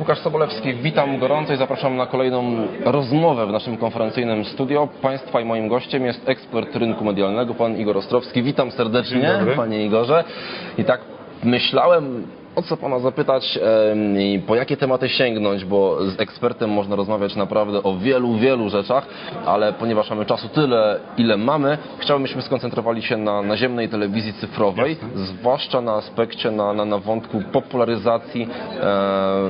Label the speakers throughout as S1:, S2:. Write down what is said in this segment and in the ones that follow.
S1: Łukasz Sobolewski, witam gorąco i zapraszam na kolejną rozmowę w naszym konferencyjnym studio. Państwa i moim gościem jest ekspert rynku medialnego, pan Igor Ostrowski. Witam serdecznie, panie Igorze. I tak myślałem, o co pana zapytać i po jakie tematy sięgnąć, bo z ekspertem można rozmawiać naprawdę o wielu, wielu rzeczach, ale ponieważ mamy czasu tyle, ile mamy, chciałbym, byśmy skoncentrowali się na naziemnej telewizji cyfrowej, zwłaszcza na aspekcie, na, na, na wątku popularyzacji e,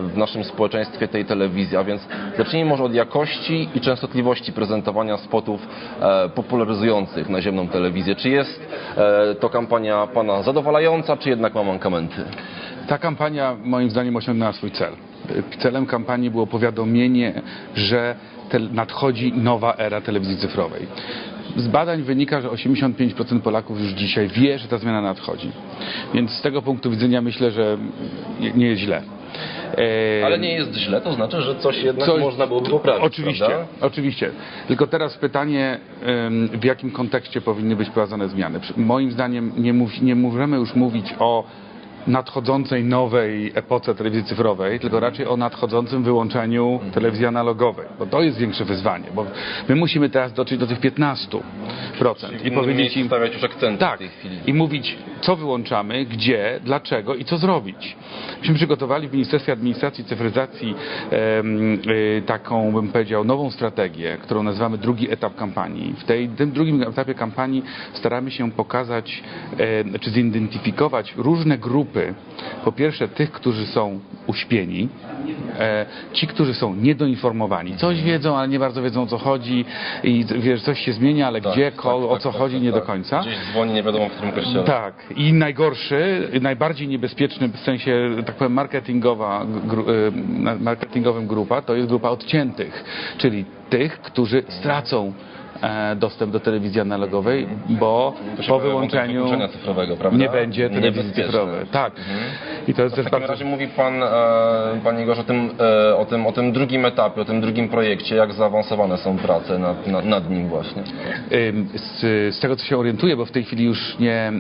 S1: w naszym społeczeństwie tej telewizji. A więc zacznijmy może od jakości i częstotliwości prezentowania spotów e, popularyzujących naziemną telewizję. Czy jest e, to kampania pana zadowalająca, czy jednak ma mankamenty?
S2: Ta kampania moim zdaniem osiągnęła swój cel. Celem kampanii było powiadomienie, że nadchodzi nowa era telewizji cyfrowej. Z badań wynika, że 85% Polaków już dzisiaj wie, że ta zmiana nadchodzi. Więc z tego punktu widzenia myślę, że nie- jest źle. E,
S1: Ale nie jest źle, to znaczy, że coś jednak
S2: Coś-
S1: można byłoby poprawić,
S2: Oczywiście,
S1: prawda?
S2: oczywiście. Tylko teraz pytanie, w jakim kontekście powinny być prowadzone zmiany. Moim zdaniem nie, mów, nie możemy już mówić o nadchodzącej nowej epoce telewizji cyfrowej, tylko raczej o nadchodzącym wyłączeniu telewizji analogowej, bo to jest większe wyzwanie, bo my musimy teraz dotrzeć do tych 15% i powiedzieć im,
S1: stawiać już akcenty
S2: tak,
S1: w tej chwili.
S2: i mówić, co wyłączamy, gdzie, dlaczego i co zrobić. Myśmy przygotowali w Ministerstwie Administracji i Cyfryzacji y, taką, bym powiedział, nową strategię, którą nazywamy drugi etap kampanii. W tej, tym drugim etapie kampanii staramy się pokazać, e, czy zidentyfikować różne grupy. Po pierwsze, tych, którzy są uśpieni, e, ci, którzy są niedoinformowani. Coś wiedzą, ale nie bardzo wiedzą o co chodzi i wiesz, coś się zmienia, ale
S1: Tak,
S2: gdzie,
S1: tak,
S2: ko, o
S1: tak,
S2: co
S1: tak,
S2: chodzi,
S1: tak,
S2: nie do
S1: tak.
S2: końca.
S1: Gdzieś dzwoni nie wiadomo w którym kościele.
S2: Tak. I najgorszy, najbardziej niebezpieczny w sensie, tak powiem, marketingowa, gru, y, marketingowym grupa, to jest grupa odciętych, czyli tych, którzy stracą e, dostęp do telewizji analogowej, bo po wyłączeniu
S1: wykluczenia cyfrowego, prawda?
S2: nie będzie telewizji cyfrowej. Tak. I to jest
S1: W
S2: też
S1: takim
S2: bardzo...
S1: razie mówi Pan, e, Panie Igorze, o tym, e, o, tym, o tym drugim etapie, o tym drugim projekcie, jak zaawansowane są prace nad, nad, nad nim właśnie.
S2: Z, z tego, co się orientuję, bo w tej chwili już nie,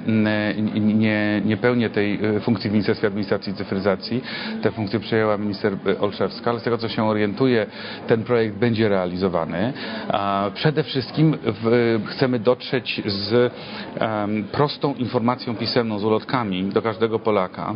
S2: nie, nie pełnię tej y, funkcji w Ministerstwie Administracji i Cyfryzacji. Tę funkcję przejęła minister y, Olszewska, ale z tego, co się orientuję, ten projekt będzie realizowany. Przede wszystkim w, chcemy dotrzeć z prostą informacją pisemną, z ulotkami do każdego Polaka.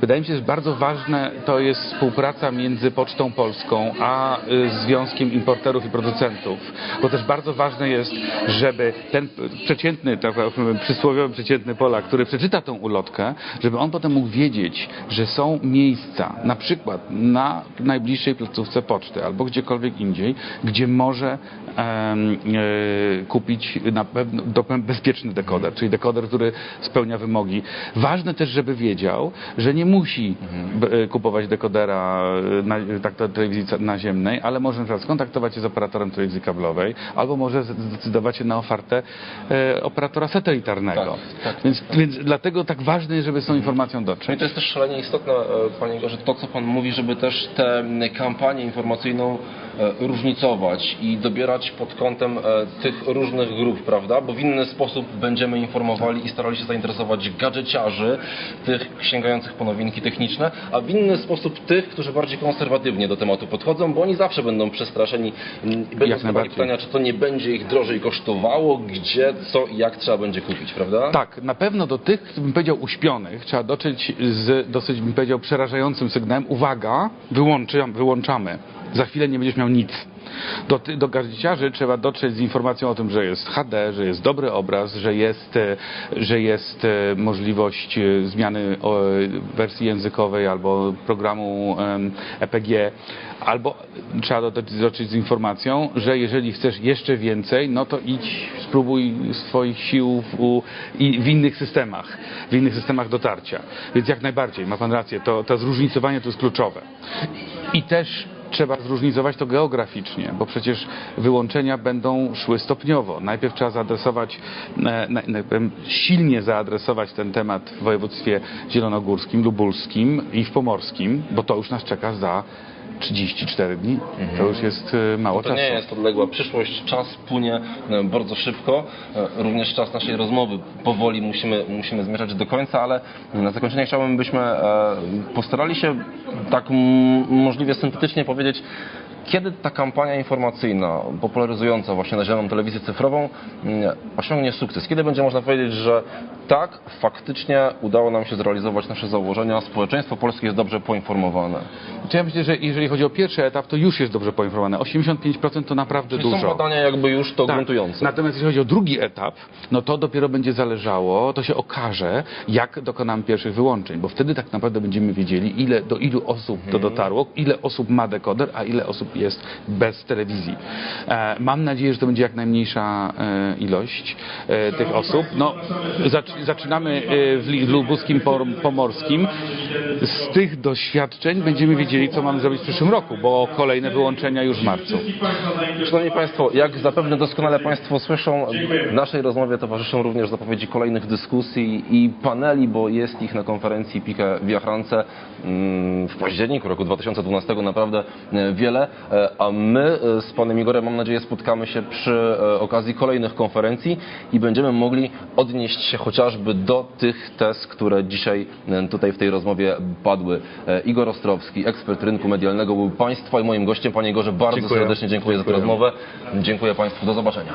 S2: Wydaje mi się, że bardzo ważne to jest współpraca między Pocztą Polską a y, Związkiem Importerów i Producentów, bo też bardzo ważne jest, żeby ten przeciętny, tak przysłowiowy przeciętny Polak, który przeczyta tą ulotkę, żeby on potem mógł wiedzieć, że są miejsca, na przykład na najbliższej placówce poczty albo gdziekolwiek indziej, gdzie może em, e, kupić na pewno bezpieczny dekoder, czyli dekoder, który spełnia wymogi. Ważne też, żeby wiedział, że nie musi b, e, kupować dekodera e, na, tak, to telewizji naziemnej, ale może na przykład skontaktować się z operatorem telewizji kablowej, albo może zdecydować się na ofertę e, operatora satelitarnego.
S1: Tak, tak,
S2: więc, więc dlatego tak ważne jest, żeby z tą informacją
S1: No i
S2: dotrzeć.
S1: to jest też szalenie istotne, e, Panie Igorze, to co Pan mówi, żeby też tę kampanię informacyjną e, różnicować i dobierać pod kątem e, tych różnych grup, prawda? Bo w inny sposób będziemy informowali i starali się zainteresować gadżeciarzy, tych sięgających po nowinki techniczne, a w inny sposób tych, którzy bardziej konserwatywnie do tematu podchodzą, bo oni zawsze będą przestraszeni i będą zadawali pytania, czy to nie będzie ich drożej kosztowało, gdzie, co i jak trzeba będzie kupić, prawda?
S2: Tak, na pewno do tych, bym powiedział, uśpionych trzeba dotrzeć z dosyć, bym powiedział, przerażającym sygnałem. Uwaga, wyłączam, wyłączamy. Za chwilę nie będziesz miał nic. Do, do trzeba dotrzeć z informacją o tym, że jest HD, że jest dobry obraz, że jest, e, że jest e, możliwość e, zmiany wersji językowej albo programu EPG, albo trzeba dotrzeć, z informacją, że jeżeli chcesz jeszcze więcej, no to idź, spróbuj swoich sił w, w innych systemach, w innych systemach dotarcia. Więc jak najbardziej, ma Pan rację, to, to zróżnicowanie to jest kluczowe. I też trzeba zróżnicować to geograficznie, bo przecież wyłączenia będą szły stopniowo. Najpierw trzeba zaadresować, e, silnie zaadresować ten temat w województwie zielonogórskim, lubuskim i w pomorskim, bo to już nas czeka za 34 dni. To już jest e, mało
S1: To
S2: czasu.
S1: nie jest odległa przyszłość, czas płynie e, bardzo szybko. E, Również czas naszej rozmowy powoli musimy, musimy zmierzać do końca, ale na zakończenie chciałbym, byśmy postarali się tak możliwie syntetycznie powiedzieć, kiedy ta kampania informacyjna, popularyzująca właśnie na zieloną telewizję cyfrową, mm, osiągnie sukces? Kiedy będzie można powiedzieć, że tak, faktycznie udało nam się zrealizować nasze założenia, społeczeństwo polskie jest dobrze poinformowane?
S2: To ja myślę, że jeżeli chodzi o pierwszy etap, to już jest dobrze poinformowane. 85% to naprawdę
S1: Czyli
S2: dużo.
S1: są badania jakby już to
S2: Tak.
S1: gruntujące.
S2: Natomiast jeśli chodzi o drugi etap, no to dopiero będzie zależało, to się okaże, jak dokonamy pierwszych wyłączeń, bo wtedy tak naprawdę będziemy wiedzieli, ile, do ilu osób to
S1: Mhm.
S2: dotarło, ile osób ma dekoder, a ile osób jest bez telewizji. E, mam nadzieję, że to będzie jak najmniejsza e, ilość e, tych osób. No, zac- zaczynamy e, w w Lubuskim Pomorskim. Z tych doświadczeń będziemy wiedzieli, co mamy zrobić w przyszłym roku, bo kolejne wyłączenia już w marcu.
S1: Szanowni Państwo, jak zapewne doskonale Państwo słyszą, naszej rozmowie towarzyszą również zapowiedzi kolejnych dyskusji i paneli, bo jest ich na konferencji PIKE w Jachrance mm, w październiku roku 2012 naprawdę e, wiele, E, a my e, z Panem Igorem mam nadzieję spotkamy się przy okazji kolejnych konferencji i będziemy mogli odnieść się chociażby do tych tez, które dzisiaj tutaj w tej rozmowie padły. E, Igor Ostrowski, ekspert rynku medialnego był Państwa i moim gościem. Panie Igorze, bardzo
S2: Dziękuję.
S1: serdecznie dziękuję za tę
S2: Dziękuję.
S1: rozmowę. Dziękuję Państwu. Do zobaczenia.